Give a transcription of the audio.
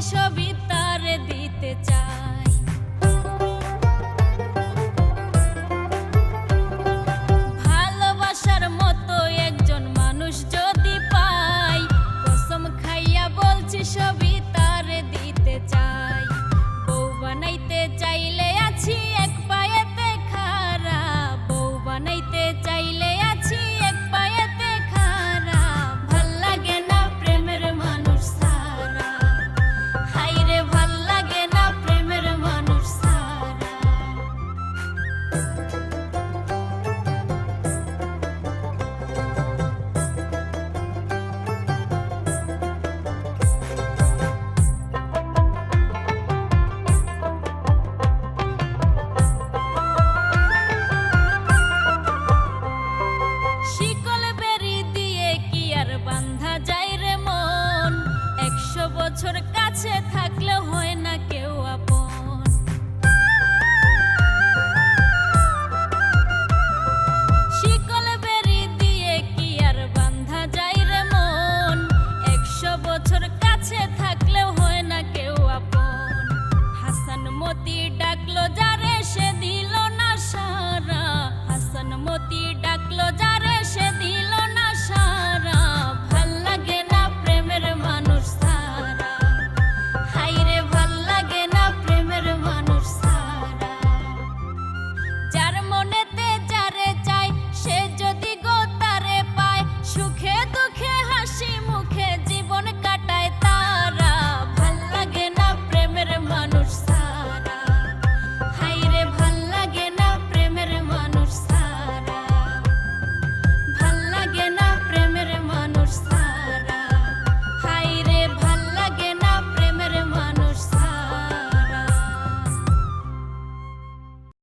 chove বছর কাছে থাকলে হয় না।